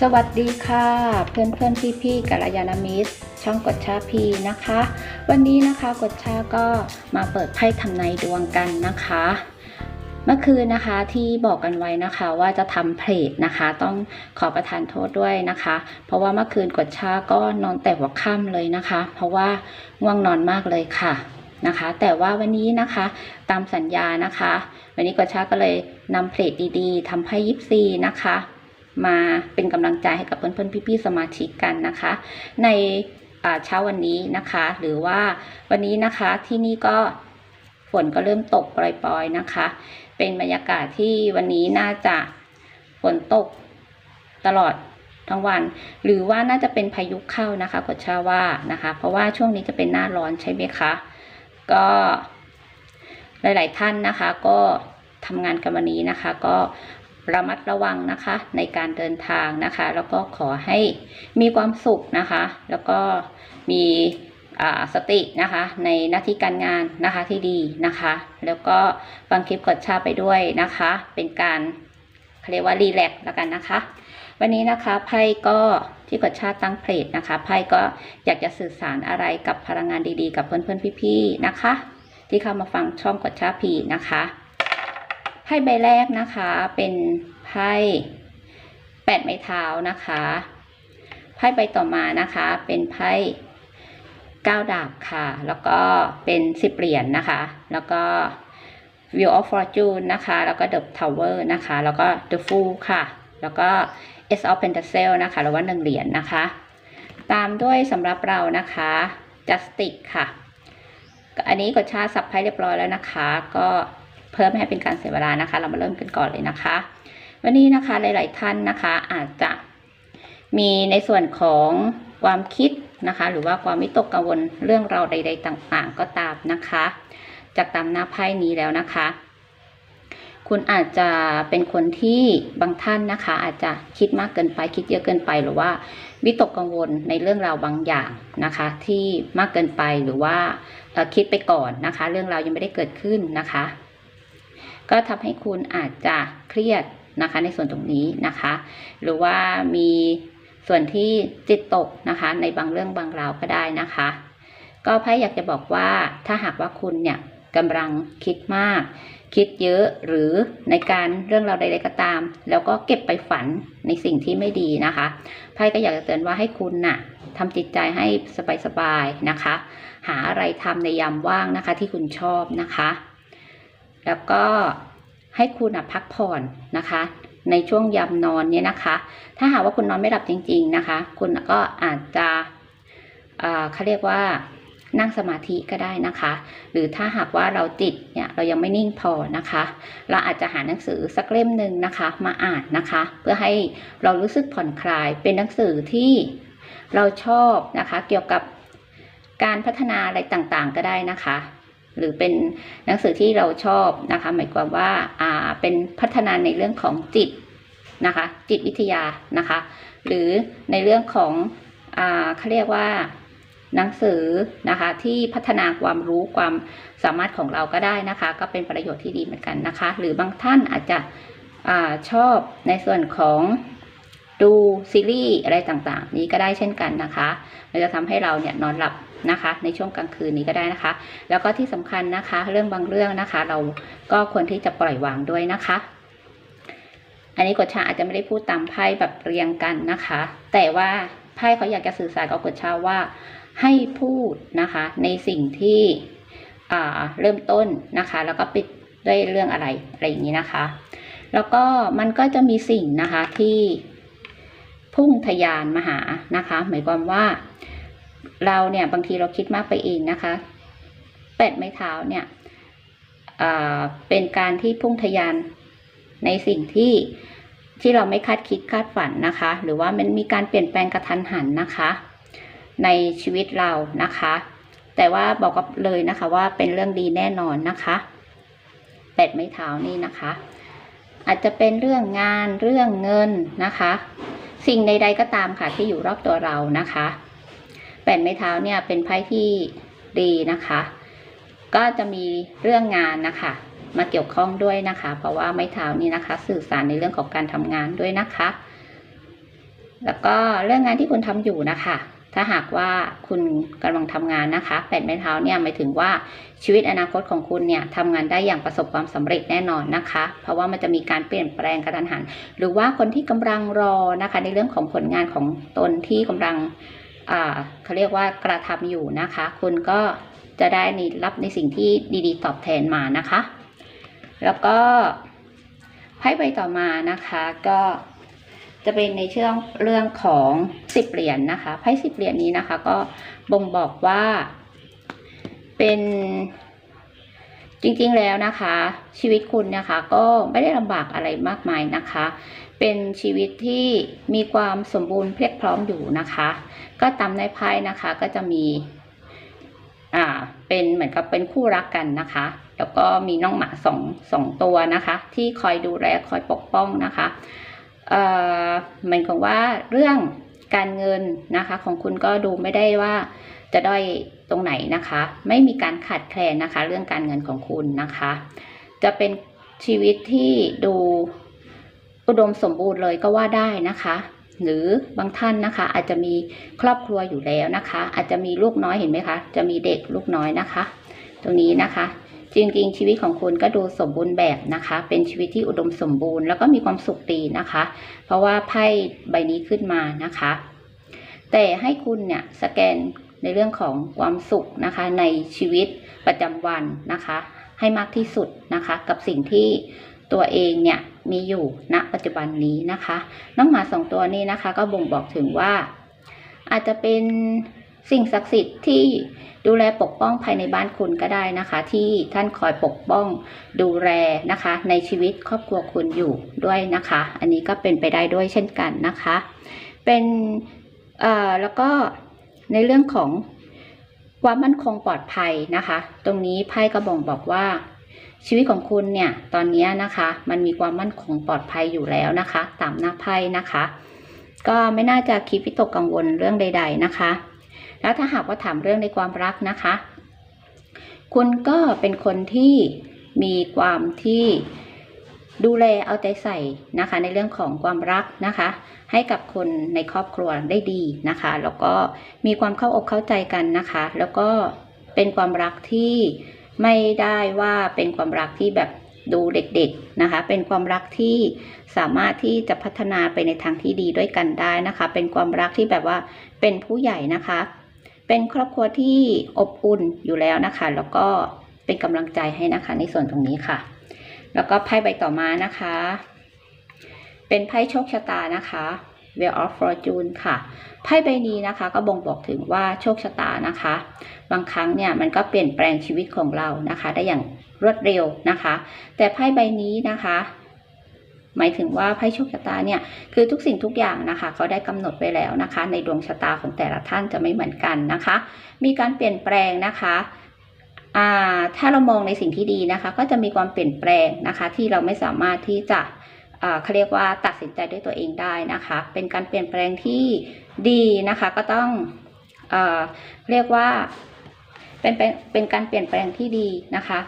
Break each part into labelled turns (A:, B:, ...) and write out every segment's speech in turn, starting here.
A: สวัสดีค่ะ เพื่อนเพื่อนพี่พี่ๆกัลยาณมิตร ช่องกดชาพีนะคะ วันนี้นะคะกดชาก็มาเปิดไพ่ทำนายดวงกันนะคะ เมื่อคืนนะคะที่บอกกันไว้นะคะว่าจะทำเพลทนะคะ ต้องขอประทานโทษด้วยนะคะ เพราะว่าเมื่อคืนกดชาก็นอนแต่หัวค่ำเลยนะคะ เพราะว่าง่วงนอนมากเลยค่ะนะคะ แต่ว่าวันนี้นะคะตามสัญญานะคะ วันนี้กดชาก็เลยนำเพลทดีๆทำไพ่ยิปซีนะคะ มาเป็นกำลังใจให้กับเพื่อนๆพี่ๆสมาชิกกันนะคะ ในเช้าวันนี้นะคะ หรือว่าวันนี้นะคะที่นี่ก็ฝนก็เริ่มตกปล่อยๆนะคะ เป็นบรรยากาศที่วันนี้น่าจะฝนตกตลอดทั้งวัน หรือว่าน่าจะเป็นพายุเข้านะคะกดชาว่านะคะ เพราะว่าช่วงนี้จะเป็นหน้าร้อนใช่ไหมคะ ก็หลาย ๆ ท่านนะคะ ก็ทำงานกันวันนี้นะคะ ก็ ระมัดระวังนะคะในการเดินทางนะคะ แล้วก็ขอให้มีความสุขนะคะ แล้วก็มีอ่าสตินะคะในหน้าที่การงานนะคะที่ดีนะคะ แล้วก็ฟังคลิปกดชาไปด้วยนะคะ เป็นการเขาเรียกว่ารีแลกซ์แล้วกันนะคะ วันนี้นะคะไพ่ก็ที่กดชาตั้งเพลทนะคะไพ่ก็อยากจะสื่อสารอะไรกับพลังงานดีๆ กับเพื่อนๆพี่ๆนะคะ ที่เข้ามาฟังช่องกดชาพีนะคะ ไพ่ใบแรกนะคะเป็นไพ่แปดไม้เท้านะคะไพ่ใบต่อมานะคะเป็นไพ่เก้าดาบค่ะ แล้วก็เป็นสิบเหรียญนะคะ แล้วก็ Wheel of Fortune นะคะ แล้วก็ The Tower นะคะ แล้วก็ The Fool ค่ะ แล้วก็ S of Pentacle นะคะ หรือว่าหนึ่งเหรียญนะคะ ตามด้วยสำหรับเรานะคะ Justice ค่ะ อันนี้กดชาสับไพ่เรียบร้อยแล้วนะคะ ก็ เพิ่มให้เป็นการเสียเวลานะคะ เรามาเริ่มกันก่อนเลยนะคะ วันนี้นะคะหลาย ๆ ท่านนะคะ อาจจะมีในส่วนของความคิดนะคะ หรือว่าความวิตกกังวลเรื่องเราใด ๆ ต่างๆ ก็ตามนะคะ จากตามหน้าไพ่นี้แล้วนะคะ คุณอาจจะเป็นคนที่บางท่านนะคะ อาจจะคิดมากเกินไปคิดเยอะเกินไปหรือว่าวิตกกังวลในเรื่องราวบางอย่างนะคะ ที่มากเกินไปหรือว่าคิดไปก่อนนะคะ เรื่องราวยังไม่ได้เกิดขึ้นนะคะ ก็ทำให้คุณอาจจะเครียดนะคะในส่วนตรงนี้นะคะ หรือว่ามีส่วนที่จิตตกนะคะในบางเรื่องบางราวก็ได้นะคะ ก็ไพ่อยากจะบอกว่าถ้าหากว่าคุณเนี่ยกำลังคิดมาก คิดเยอะหรือในการเรื่องราวใดๆก็ตาม แล้วก็เก็บไปฝันในสิ่งที่ไม่ดีนะคะไพ่ก็อยากจะเตือนว่าให้คุณน่ะทำจิตใจให้สบายๆนะคะ หาอะไรทำในยามว่างนะคะที่คุณชอบนะคะ แล้วก็ให้คุณพักผ่อนนะคะ ในช่วงยามนอนเนี่ยนะคะ ถ้าหากว่าคุณนอนไม่หลับจริง ๆนะคะ คุณก็อาจจะเอ่อเขาเรียกว่านั่งสมาธิก็ได้นะคะ หรือถ้าหากว่าเราจิตเนี่ยเรายังไม่นิ่งพอนะคะ เราอาจจะหาหนังสือสักเล่มหนึ่งนะคะ มาอ่านนะคะ เพื่อให้เรารู้สึกผ่อนคลายเป็นหนังสือที่เราชอบนะคะ เกี่ยวกับการพัฒนาอะไรต่างๆก็ได้นะคะ หรือเป็นหนังสือที่เราชอบนะคะ หมายความว่าอ่าเป็นพัฒนาในเรื่องของจิตนะคะ จิตวิทยานะคะ หรือในเรื่องของอ่าเขาเรียกว่าหนังสือนะคะที่พัฒนาความรู้ความสามารถของเราก็ได้นะคะ ก็เป็นประโยชน์ที่ดีเหมือนกันนะคะ หรือบางท่านอาจจะอาชอบในส่วนของดูซีรีส์อะไรต่างๆ นี้ก็ได้เช่นกันนะคะ มันจะทำให้เราเนี่ยนอนหลับ นะคะ ในช่วงกลางคืนนี้ก็ได้นะคะ แล้วก็ที่สำคัญนะคะ เรื่องบางเรื่องนะคะ เราก็ควรที่จะปล่อยวางด้วยนะคะ อันนี้กฎชาอาจจะไม่ได้พูดตามไพ่แบบเรียงกันนะคะ แต่ว่าไพ่เขาอยากจะสื่อสารกับกฎชาว่าให้พูดนะคะ ในสิ่งที่อ่าเริ่มต้นนะคะ แล้วก็ปิดด้วยเรื่องอะไรอะไรอย่างนี้นะคะ แล้วก็มันก็จะมีสิ่งนะคะที่พุ่งทะยานมาหานะคะ หมายความว่า เราเนี่ยบางทีเราคิดมากไปเองนะคะ เป็ดไม้เท้าเนี่ยเป็นการที่พุ่งทะยานในสิ่งที่ที่เราไม่คาดคิดคาดฝันนะคะ หรือว่ามันมีการเปลี่ยนแปลงกระทันหันนะคะ ในชีวิตเรานะคะ แต่ว่าบอกกับเลยนะคะว่าเป็นเรื่องดีแน่นอนนะคะ เป็ดไม้เท้านี่นะคะ อาจจะเป็นเรื่องงานเรื่องเงินนะคะ สิ่งใด ๆก็ตามค่ะที่อยู่รอบตัวเรานะคะ แป่นไม้เท้าเนี่ยเป็นไพ่ที่ดีนะคะ ก็จะมีเรื่องงานนะคะ มาเกี่ยวข้องด้วยนะคะ เพราะว่าไม้เท้านี่นะคะ สื่อสารในเรื่องของการทำงานด้วยนะคะ แล้วก็เรื่องงานที่คุณทำอยู่นะคะ ถ้าหากว่าคุณกำลังทำงานนะคะแปดไม้เท้าเนี่ยหมายถึงว่าชีวิตอนาคตของคุณเนี่ยทำงานได้อย่างประสบความสำเร็จแน่นอนนะคะ เพราะว่ามันจะมีการเปลี่ยนแปลงกระทันหัน หรือว่าคนที่กำลังรอนะคะ ในเรื่องของผลงานของตนที่กำลัง เขาเรียกว่ากระทำอยู่นะคะ คุณก็จะได้รับในสิ่งที่ดีๆ ตอบแทนมานะคะ แล้วก็ไพ่ใบต่อมานะคะก็จะเป็นในเชื่องเรื่องของสิบเหรียญนะคะไพ่สิบเหรียญนี้นะคะ ก็บ่งบอกว่าเป็นจริงๆแล้วนะคะ ชีวิตคุณนะคะ ก็ไม่ได้ลำบากอะไรมากมายนะคะ เป็นชีวิตที่มีความสมบูรณ์เพียบพร้อมอยู่นะคะ ก็ตามในไพ่นะคะก็จะมีอ่าเป็นเหมือนกับเป็นคู่รักกันนะคะ แล้วก็มีน้องหมาสองสองตัวนะคะ ที่คอยดูแลคอยปกป้องนะคะเอ่อหมายความว่าเรื่องการเงินนะคะของคุณก็ดูไม่ได้ว่าจะด้อยตรงไหนนะคะ ไม่มีการขาดแคลนนะคะ เรื่องการเงินของคุณนะคะ จะเป็นชีวิตที่ดู อุดมสมบูรณ์เลยก็ว่าได้นะคะ หรือบางท่านนะคะ อาจจะมีครอบครัวอยู่แล้วนะคะ อาจจะมีลูกน้อยเห็นไหมคะ จะมีเด็กลูกน้อยนะคะ ตรงนี้นะคะ จริงๆ ชีวิตของคุณก็ดูสมบูรณ์แบบนะคะ เป็นชีวิตที่อุดมสมบูรณ์แล้วก็มีความสุขดีนะคะ เพราะว่าไพ่ใบนี้ขึ้นมานะคะ แต่ให้คุณเนี่ยสแกนในเรื่องของความสุขนะคะ ในชีวิตประจำวันนะคะ ให้มากที่สุดนะคะ กับสิ่งที่ตัวเองเนี่ย มีอยู่ณปัจจุบันนี้นะคะ น้องหมาสองตัวนี้นะคะ ก็บ่งบอกถึงว่า อาจจะเป็นสิ่งศักดิ์สิทธิ์ที่ดูแลปกป้องภายในบ้านคุณก็ได้นะคะ ที่ท่านคอยปกป้องดูแลนะคะ ในชีวิตครอบครัวคุณอยู่ด้วยนะคะ อันนี้ก็เป็นไปได้ด้วยเช่นกันนะคะ เป็นเอ่อแล้วก็ในเรื่องของความมั่นคงปลอดภัยนะคะ ตรงนี้ไพ่ก็บ่งบอกว่า ชีวิตของคุณเนี่ยตอนนี้นะคะ มันมีความมั่นคงปลอดภัยอยู่แล้วนะคะ ตามหน้าไพ่นะคะ ก็ไม่น่าจะคิดวิตกกังวลเรื่องใด ๆนะคะ แล้วถ้าหากว่าถามเรื่องในความรักนะคะ คุณก็เป็นคนที่มีความที่ดูแลเอาใจใส่นะคะ ในเรื่องของความรักนะคะ ให้กับคนในครอบครัวได้ดีนะคะ แล้วก็มีความเข้าอกเข้าใจกันนะคะ แล้วก็เป็นความรักที่ ไม่ได้ว่าเป็นความรักที่แบบดูเด็กๆนะคะ เป็นความรักที่สามารถที่จะพัฒนาไปในทางที่ดีด้วยกันได้นะคะ เป็นความรักที่แบบว่าเป็นผู้ใหญ่นะคะ เป็นครอบครัวที่อบอุ่นอยู่แล้วนะคะ แล้วก็เป็นกำลังใจให้นะคะ ในส่วนตรงนี้ค่ะ แล้วก็ไพ่ใบต่อมานะคะ เป็นไพ่โชคชะตานะคะ Wheel of Fortune ค่ะ ไพ่ใบนี้นะคะก็บ่งบอกถึงว่าโชคชะตานะคะ บางครั้งเนี่ยมันก็เปลี่ยนแปลงชีวิตของเรานะคะ ได้อย่างรวดเร็วนะคะ แต่ไพ่ใบนี้นะคะ หมายถึงว่าไพ่โชคชะตาเนี่ยคือทุกสิ่งทุกอย่างนะคะเขาได้กำหนดไว้แล้วนะคะ ในดวงชะตาของแต่ละท่านจะไม่เหมือนกันนะคะ มีการเปลี่ยนแปลงนะคะถ้าเรามองในสิ่งที่ดีนะคะ ก็จะมีความเปลี่ยนแปลงนะคะ ที่เราไม่สามารถที่จะเขาเรียกว่าตัดสินใจด้วยตัวเองได้นะคะ เป็นการเปลี่ยนแปลงที่ ดีนะคะก็ต้องเอเรียกว่าเป็นเป็นเป็นการเปลี่ยนแปลงที่ดีนะคะ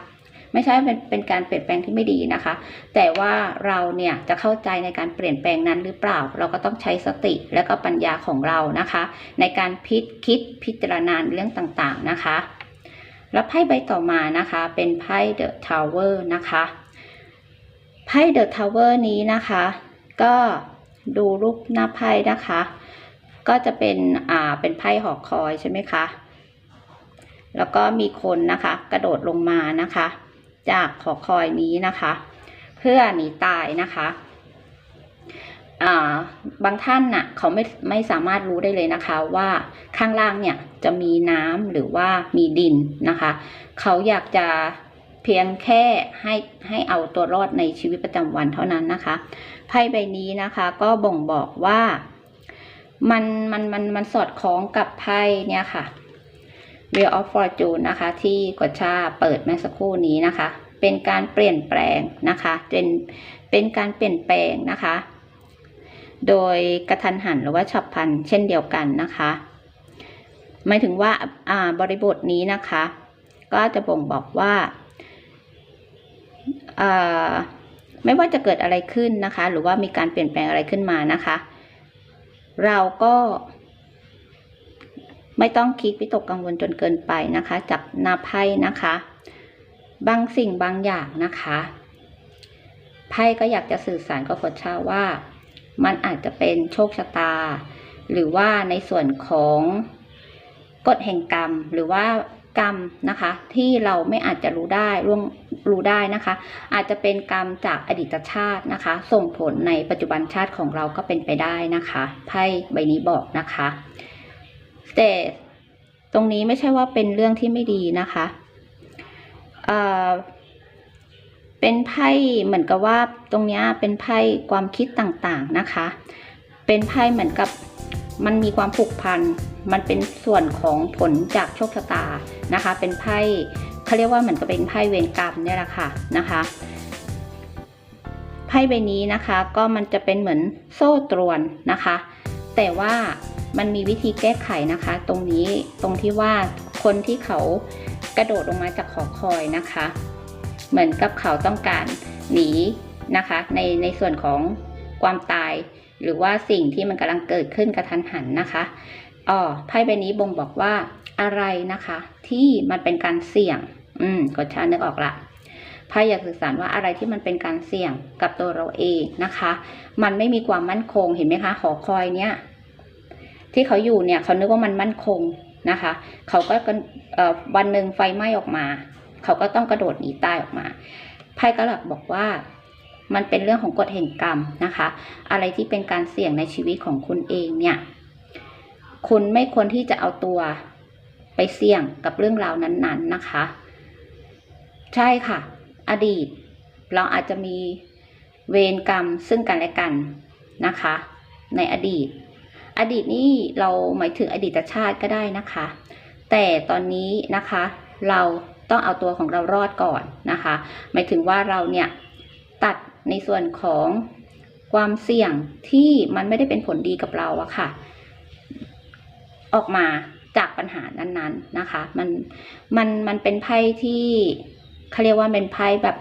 A: ไม่ใช่เป็นเป็นการเปลี่ยนแปลงที่ไม่ดีนะคะ แต่ว่าเราเนี่ยจะเข้าใจในการเปลี่ยนแปลงนั้นหรือเปล่า เราก็ต้องใช้สติและก็ปัญญาของเรานะคะ ในการพิคิดพิจารณาเรื่องต่างๆนะคะแล้วไพ่ใบต่อมานะคะเป็นไพ่ The Tower นะคะไพ่ The Tower นี้นะคะ ก็ดูรูปหน้าไพ่นะคะ ก็จะเป็นอ่าเป็นไพ่หอคอยใช่ไหมคะ แล้วก็มีคนนะคะ กระโดดลงมานะคะ จากหอคอยนี้นะคะ เพื่อหนีตายนะคะอ่าบางท่านน่ะเขาไม่ไม่สามารถรู้ได้เลยนะคะว่าข้างล่างเนี่ยจะมีน้ำหรือว่ามีดินนะคะ เขาอยากจะเพียงแค่ให้ให้เอาตัวรอดในชีวิตประจำวันเท่านั้นนะคะไพ่ใบนี้นะคะก็บ่งบอกว่า มันมันมันมันสอดคล้องกับไพ่เนี่ยค่ะ Wheel of Fortune นะคะ ที่กดชาเปิดเมื่อสักครู่นี้นะคะ เป็นการเปลี่ยนแปลงนะคะเป็นเป็นการเปลี่ยนแปลงนะคะ โดยกระทันหันหรือว่าฉับพลันเช่นเดียวกันนะคะหมายถึงว่าอ่าบริบทนี้นะคะ ก็จะบ่งบอกว่าอ่าไม่ว่าจะเกิดอะไรขึ้นนะคะ หรือว่ามีการเปลี่ยนแปลงอะไรขึ้นมานะคะ เราก็ ไม่ต้องคิดวิตกกังวลจนเกินไปนะคะ จับนาไพ่นะคะ บางสิ่งบางอย่างนะคะไพ่ก็อยากจะสื่อสารกับคนเช่าว่า มันอาจจะเป็นโชคชะตา หรือว่าในส่วนของกฎแห่งกรรม หรือว่า กรรมนะคะที่เราไม่อาจจะรู้ได้ร่วงรู้ได้นะคะ อาจจะเป็นกรรมจากอดีตชาตินะคะ ส่งผลในปัจจุบันชาติของเราก็เป็นไปได้นะคะไพ่ใบนี้บอกนะคะแต่ตรงนี้ไม่ใช่ว่าเป็นเรื่องที่ไม่ดีนะคะเอ่อเป็นไพ่เหมือนกับว่าตรงนี้เป็นไพ่ความคิดต่างๆนะคะ เป็นไพ่เหมือนกับมันมีความผูกพัน มันเป็นส่วนของผลจากโชคชะตานะคะ เป็นไพ่เขาเรียกว่าเหมือนกับเป็นไพ่เวรกรรมเนี่ยแหละค่ะนะคะไพ่ใบนี้นะคะก็มันจะเป็นเหมือนโซ่ตรวนนะคะ แต่ว่ามันมีวิธีแก้ไขนะคะ ตรงนี้ตรงที่ว่าคนที่เขากระโดดลงมาจากหอคอยนะคะ เหมือนกับเขาต้องการหนีนะคะ ในในส่วนของความตาย หรือว่าสิ่งที่มันกำลังเกิดขึ้นกระทันหันนะคะ อ๋อไพ่ใบนี้บ่งบอกว่าอะไรนะคะ ที่มันเป็นการเสี่ยง อืมกดชานึกออกละไพ่อยากสื่อสารว่าอะไรที่มันเป็นการเสี่ยงกับตัวเราเองนะคะ มันไม่มีความมั่นคงเห็นไหมคะหอคอยเนี้ยที่เขาอยู่เนี่ยเขานึกว่ามันมั่นคงนะคะ เขาก็กันวันหนึ่งไฟไหม้ออกมา เขาก็ต้องกระโดดหนีตายออกมาไพ่ก็หลักบอกว่ามันเป็นเรื่องของกฎแห่งกรรมนะคะ อะไรที่เป็นการเสี่ยงในชีวิตของคุณเองเนี่ย คุณไม่ควรที่จะเอาตัวไปเสี่ยงกับเรื่องราวนั้นๆนะคะ ใช่ค่ะ อดีต เราอาจจะมีเวรกรรมซึ่งกันและกันนะคะ ในอดีต อดีตนี่เราหมายถึงอดีตชาติก็ได้นะคะ แต่ตอนนี้นะคะเราต้องเอาตัวของเรารอดก่อนนะคะ หมายถึงว่าเราเนี่ยตัดในส่วนของความเสี่ยงที่มันไม่ได้เป็นผลดีกับเราอะค่ะ ออกมาจากปัญหานั้นๆนะคะ มันมันมันเป็นไพ่ที่เขาเรียกว่าเป็นไพ่แบบ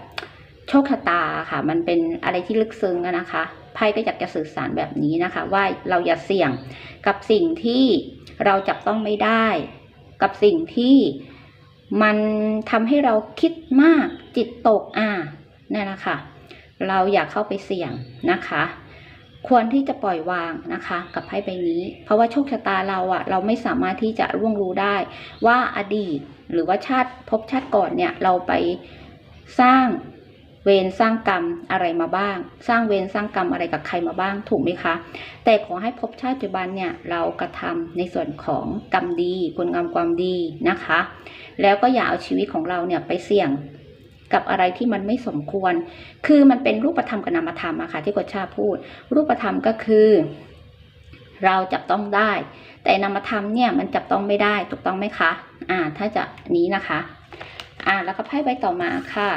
A: โชคชะตาค่ะ มันเป็นอะไรที่ลึกซึ้งนะคะไพ่ก็อยากจะสื่อสารแบบนี้นะคะ ว่าเราอย่าเสี่ยงกับสิ่งที่เราจับต้องไม่ได้ กับสิ่งที่มันทำให้เราคิดมากจิตตกอ่านั่นนะคะเราอยากเข้าไปเสี่ยงนะคะ ควรที่จะปล่อยวางนะคะ กับไพ่ใบนี้ เพราะว่าโชคชะตาเราอะเราไม่สามารถที่จะร่วงรู้ได้ ว่าอดีตหรือว่าชาติภพชาติก่อนเนี่ยเราไปสร้างเวรสร้างกรรมอะไรมาบ้าง สร้างเวรสร้างกรรมอะไรกับใครมาบ้างถูกไหมคะ แต่ขอให้ภพชาติปัจจุบันเนี่ยเรากระทำในส่วนของกรรมดีคุณงามความดีนะคะ แล้วก็อย่าเอาชีวิตของเราเนี่ยไปเสี่ยง กับอะไรที่มันไม่สมควร คือมันเป็นรูปธรรมกับนามธรรมอะค่ะที่กฎชาพูด รูปธรรมก็คือ เราจับต้องได้ แต่นามธรรมเนี่ยมันจับต้องไม่ได้ถูกต้องไหมคะ อ่า ถ้าจะนี้นะคะ อ่า แล้วก็ไพ่ใบต่อมาค่ะ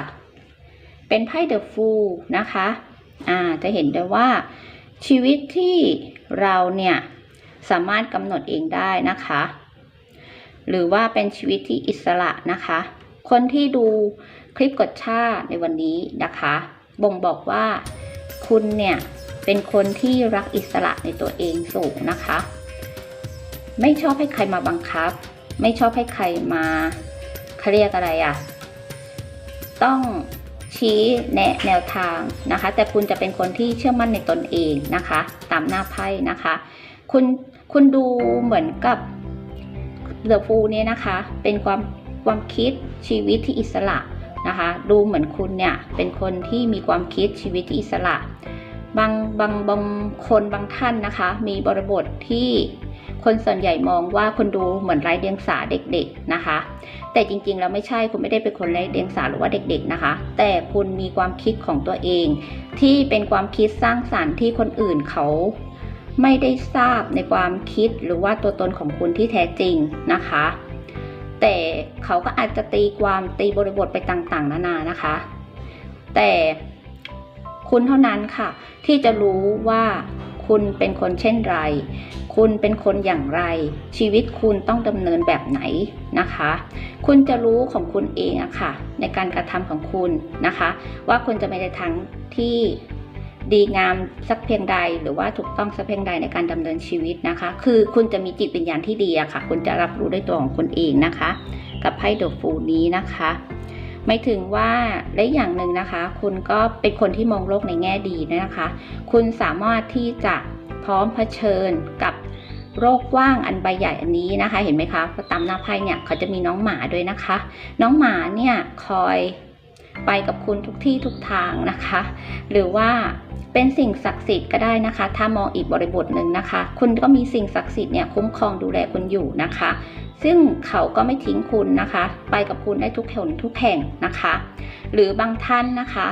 A: เป็นไพ่เดอะฟูลนะคะ อ่า จะเห็นได้ว่า ชีวิตที่เราเนี่ยสามารถกำหนดเองได้นะคะ หรือว่าเป็นชีวิตที่อิสระนะคะ คนที่ดู ลิปกดชาในวันนี้นะคะ บ่งบอกว่าคุณเนี่ยเป็นคนที่รักอิสระในตัวเองสูงนะคะ ไม่ชอบให้ใครมาบังคับ ไม่ชอบให้ใครมาเขาเรียกอะไรอะ่ะ ต้องชี้แนะแนวทางนะคะ แต่คุณจะเป็นคนที่เชื่อมั่นในตนเองนะคะ ตามหน้าไพ่นะคะ คุณคุณดูเหมือนกับเดอะฟูเนี่ยนะคะ เป็นความความคิดชีวิตที่อิสระ นะคะ ดูเหมือนคุณเนี่ยเป็นคนที่มีความคิดชีวิตอิสระ บางบางบางคนบางท่านนะคะ มีบริบทที่คนส่วนใหญ่มองว่าคนดูเหมือนไร้เดียงสาเด็กๆนะคะ แต่จริงๆแล้วไม่ใช่คุณไม่ได้เป็นคนไร้เดียงสาหรือว่าเด็กๆนะคะ แต่คุณมีความคิดของตัวเอง ที่เป็นความคิดสร้างสารรค์ที่คนอื่นเขาไม่ได้ทราบในความคิดหรือว่าตัวตนของคุณที่แท้จริงนะคะ แต่เขาก็อาจจะตีความตีบริบทไปต่างๆ นานานะคะ แต่คุณเท่านั้นค่ะ ที่จะรู้ว่าคุณเป็นคนเช่นไร คุณเป็นคนอย่างไร ชีวิตคุณต้องดำเนินแบบไหนนะคะ คุณจะรู้ของคุณเองอะค่ะ ในการกระทำของคุณนะคะ ว่าคุณจะไปในทางที่ ดีงามสักเพียงใด หรือว่าถูกต้องสักเพียงใดในการดำเนินชีวิตนะคะ คือคุณจะมีจิตวิญญาณที่ดีอะค่ะ คุณจะรับรู้ด้วยตัวของคุณเองนะคะ กับไพ่เดอะฟูนี้นะคะไม่ถึงว่าและอย่างหนึ่งนะคะ คุณก็เป็นคนที่มองโลกในแง่ดีนะคะ คุณสามารถที่จะพร้อมเผชิญกับโรคว่างอันใบใหญ่อันนี้นะคะ เห็นไหมคะตามหน้าไพ่เนี่ยเขาจะมีน้องหมาด้วยนะคะ น้องหมาเนี่ยคอยไปกับคุณทุกที่ทุกทางนะคะ หรือว่า เป็นสิ่งศักดิ์สิทธิ์ก็ได้นะคะ ถ้ามองอีกบริบทหนึ่งนะคะ คุณก็มีสิ่งศักดิ์สิทธิ์เนี่ยคุ้มครองดูแลคุณอยู่นะคะ ซึ่งเขาก็ไม่ทิ้งคุณนะคะ ไปกับคุณได้ทุกแห่งทุกแห่งนะคะ หรือบางท่านนะคะ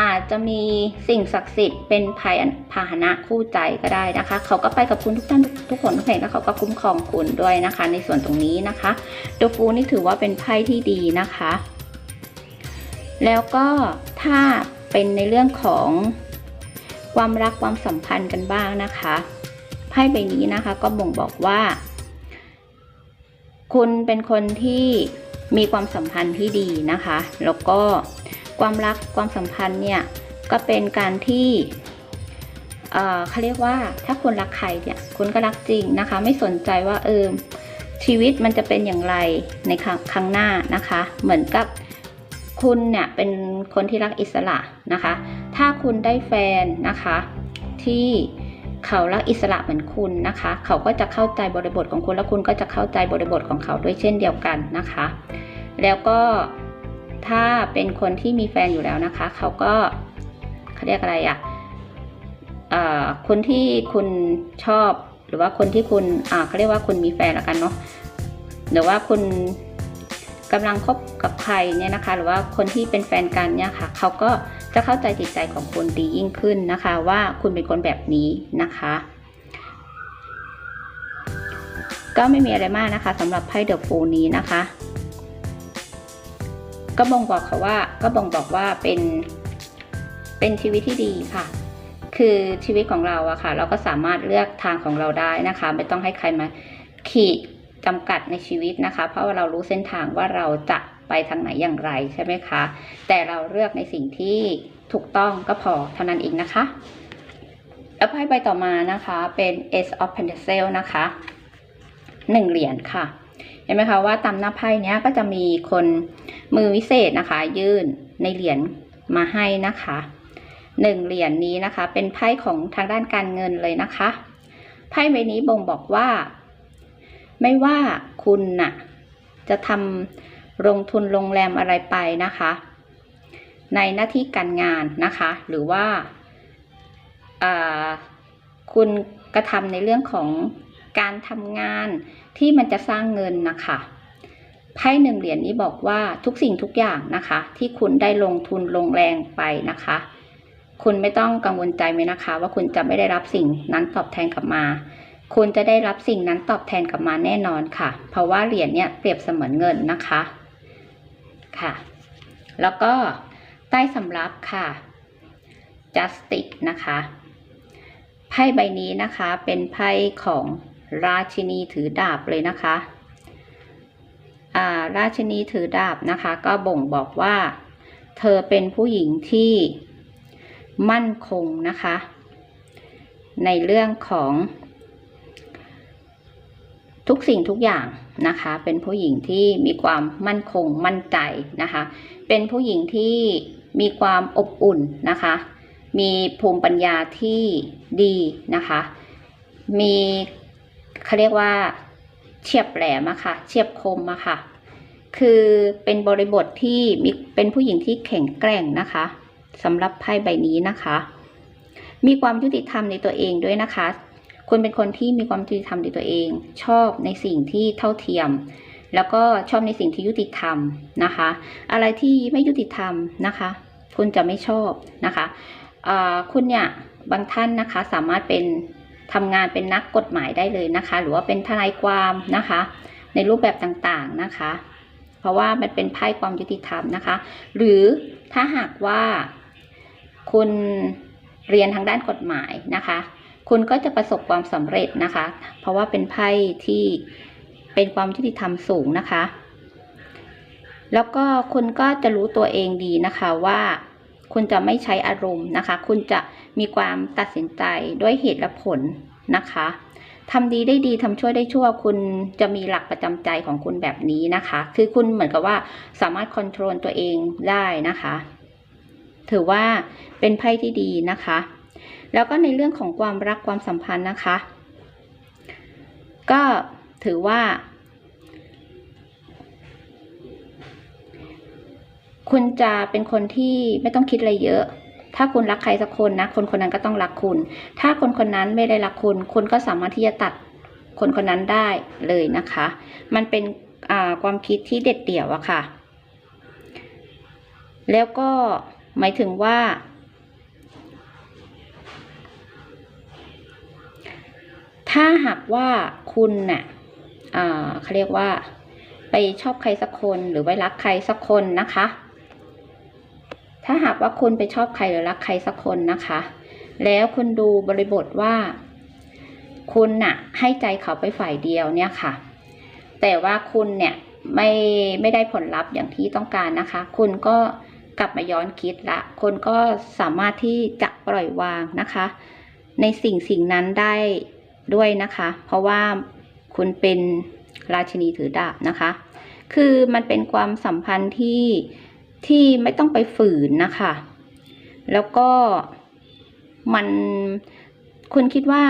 A: อาจจะมีสิ่งศักดิ์สิทธิ์เป็นภัยพาหนะคู่ใจก็ได้นะคะ เขาก็ไปกับคุณทุกท่านทุกคนทุกแห่งแล้วเขาก็คุ้มครองคุณด้วยนะคะ ในส่วนตรงนี้นะคะโดฟูนี่ถือว่าเป็นไพ่ที่ดีนะคะ แล้วก็ถ้าเป็นในเรื่องของ ความรักความสัมพันธ์กันบ้างนะคะไพ่ใบนี้นะคะก็บ่งบอกว่า คุณเป็นคนที่มีความสัมพันธ์ที่ดีนะคะ แล้วก็ความรักความสัมพันธ์เนี่ยก็เป็นการที่เขาเรียกว่าถ้าคุณรักใครเนี่ยคุณก็รักจริงนะคะ ไม่สนใจว่าเออชีวิตมันจะเป็นอย่างไรในครั้งหน้านะคะ เหมือนกับ คุณเนี่ยเป็นคนที่รักอิสระนะคะ ถ้าคุณได้แฟนนะคะที่เขารักอิสระเหมือนคุณนะคะ เขาก็จะเข้าใจบริบทของคุณ แล้วคุณก็จะเข้าใจบริบทของเขาด้วยเช่นเดียวกันนะคะ แล้วก็ถ้าเป็นคนที่มีแฟนอยู่แล้วนะคะ เขาก็เขาเรียกอะไรอะ่ะคนที่คุณชอบหรือว่าคนที่คุณอ่าเขาเรียกว่าคุณมีแฟนแล้วกันเนาะหรือว่าคุณ กำลังคบกับใครเนี่ยนะคะ หรือว่าคนที่เป็นแฟนกันเนี่ยค่ะ เขาก็จะเข้าใจจิตใจของคุณดียิ่งขึ้นนะคะ ว่าคุณเป็นคนแบบนี้นะคะ ก็ไม่มีอะไรมากนะคะสำหรับไพ่เดอะฟูนี้นะคะ ก็บ่งบอกเขาว่าก็บ่งบอกว่าเป็นเป็นชีวิตที่ดีค่ะ คือชีวิตของเราอะค่ะ เราก็สามารถเลือกทางของเราได้นะคะ ไม่ต้องให้ใครมาขีด จำกัดในชีวิตนะคะ เพราะว่าเรารู้เส้นทางว่าเราจะไปทางไหนอย่างไรใช่ไหมคะ แต่เราเลือกในสิ่งที่ถูกต้องก็พอเท่านั้นเองนะคะ แล้วไพ่ใบต่อมานะคะเป็น Ace of Pentacles นะคะหนึ่งเหรียญค่ะ เห็นไหมคะว่าตามหน้าไพ่เนี้ยก็จะมีคนมือวิเศษนะคะ ยื่นในเหรียญมาให้นะคะหนึ่งเหรียญนี้นะคะ เป็นไพ่ของทางด้านการเงินเลยนะคะไพ่ใบนี้บ่งบอกว่า ไม่ว่าคุณน่ะจะทำลงทุนโรงแรมอะไรไปนะคะ ในหน้าที่การงานนะคะ หรือว่าคุณกระทำในเรื่องของการทำงานที่มันจะสร้างเงินนะคะไพ่หนึ่งเหรียญนี้บอกว่าทุกสิ่งทุกอย่างนะคะ ที่คุณได้ลงทุนลงแรงไปนะคะ คุณไม่ต้องกังวลใจไหมนะคะ ว่าคุณจะไม่ได้รับสิ่งนั้นตอบแทนกลับมา คุณจะได้รับสิ่งนั้นตอบแทนกลับมาแน่นอนค่ะ เพราะว่าเหรียญเนี่ยเปรียบเสมือนเงินนะคะค่ะ แล้วก็ใต้สำรับค่ะ justice นะคะไพ่ใบนี้นะคะเป็นไพ่ของราชินีถือดาบเลยนะคะอ่าราชินีถือดาบนะคะ ก็บ่งบอกว่า เธอเป็นผู้หญิงที่มั่นคงนะคะ ในเรื่องของ ทุกสิ่งทุกอย่างนะคะ เป็นผู้หญิงที่มีความมั่นคงมั่นใจนะคะ เป็นผู้หญิงที่มีความอบอุ่นนะคะ มีภูมิปัญญาที่ดีนะคะ มีเขาเรียกว่าเฉียบแหลมอะค่ะ เฉียบคมอะค่ะ คือเป็นบริบทที่มีเป็นผู้หญิงที่แข็งแกร่งนะคะสำหรับไพ่ใบนี้นะคะ มีความยุติธรรมในตัวเองด้วยนะคะ คุณเป็นคนที่มีความยุติธรรมในตัวเอง ชอบในสิ่งที่เท่าเทียม แล้วก็ชอบในสิ่งที่ยุติธรรมนะคะ อะไรที่ไม่ยุติธรรมนะคะ คุณจะไม่ชอบนะคะคุณเนี่ยบางท่านนะคะสามารถเป็นทำงานเป็นนักกฎหมายได้เลยนะคะ หรือว่าเป็นทนายความนะคะ ในรูปแบบต่างๆนะคะ เพราะว่ามันเป็นไพ่ความยุติธรรมนะคะ หรือถ้าหากว่าคุณเรียนทางด้านกฎหมายนะคะ คุณก็จะประสบความสำเร็จนะคะ เพราะว่าเป็นไพ่ที่เป็นความยุติธรรมสูงนะคะ แล้วก็คุณก็จะรู้ตัวเองดีนะคะว่าคุณจะไม่ใช้อารมณ์นะคะ คุณจะมีความตัดสินใจด้วยเหตุและผลนะคะทำดีได้ดีทำชั่วได้ชั่ว คุณจะมีหลักประจำใจของคุณแบบนี้นะคะ คือคุณเหมือนกับว่าสามารถควบคุมตัวเองได้นะคะ ถือว่าเป็นไพ่ที่ดีนะคะ แล้วก็ในเรื่องของความรักความสัมพันธ์นะคะ ก็ถือว่า คุณจะเป็นคนที่ไม่ต้องคิดอะไรเยอะ ถ้าคุณรักใครสักคนนะคนคนนั้นก็ต้องรักคุณ ถ้าคนคนนั้นไม่ได้รักคุณ คุณก็สามารถที่จะตัดคนคนนั้นได้เลยนะคะ มันเป็นความคิดที่เด็ดเดี่ยวอะค่ะ แล้วก็หมายถึงว่า ถ้าหากว่าคุณน่ะอ่าเขาเรียกว่า ไปชอบใครสักคนหรือไปรักใครสักคนนะคะ ถ้าหากว่าคุณไปชอบใครหรือรักใครสักคนนะคะ แล้วคุณดูบริบทว่า คุณน่ะให้ใจเขาไปฝ่ายเดียวเนี่ยค่ะ แต่ว่าคุณเนี่ยไม่ไม่ได้ผลลัพธ์อย่างที่ต้องการนะคะ คุณก็กลับมาย้อนคิดละคุณก็สามารถที่จะปล่อยวางนะคะ ในสิ่งสิ่งนั้นได้ ด้วยนะคะ เพราะว่าคุณเป็นราชินีถือดาบนะคะ คือมันเป็นความสัมพันธ์ที่ที่ไม่ต้องไปฝืนนะคะ แล้วก็มันคุณคิดว่า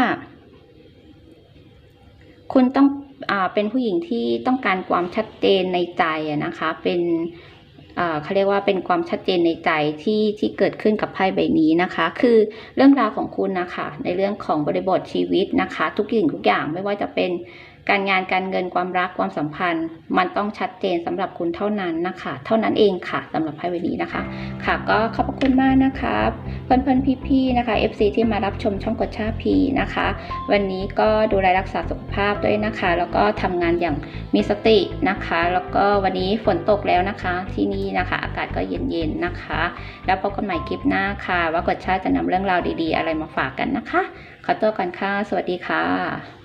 A: คุณต้องอาเป็นผู้หญิงที่ต้องการความชัดเจนในใจนะคะ เป็น เขาเรียกว่าเป็นความชัดเจนในใจที่ที่เกิดขึ้นกับไพ่ใบนี้นะคะ คือเรื่องราวของคุณนะคะในเรื่องของบริบทชีวิตนะคะ ทุกสิ่งทุกอย่างไม่ว่าจะเป็น การงานการเงินความรักความสัมพันธ์ มันต้องชัดเจนสำหรับคุณเท่านั้นนะคะ เท่านั้นเองค่ะสำหรับไพ่ใบนี้นะคะ ค่ะก็ขอบคุณมากนะคะเพื่อนๆพี่ๆนะคะ FC ที่มารับชมช่องกดชาพีนะคะ วันนี้ก็ดูแลรักษาสุขภาพด้วยนะคะ แล้วก็ทำงานอย่างมีสตินะคะ แล้วก็วันนี้ฝนตกแล้วนะคะ ที่นี่นะคะ อากาศก็เย็นๆนะคะ แล้วพบกันใหม่คลิปหน้าค่ะ ว่ากดชาจะนำเรื่องราวดีๆ อะไรมาฝากกันนะคะขอตัวก่อนค่ะ สวัสดีค่ะ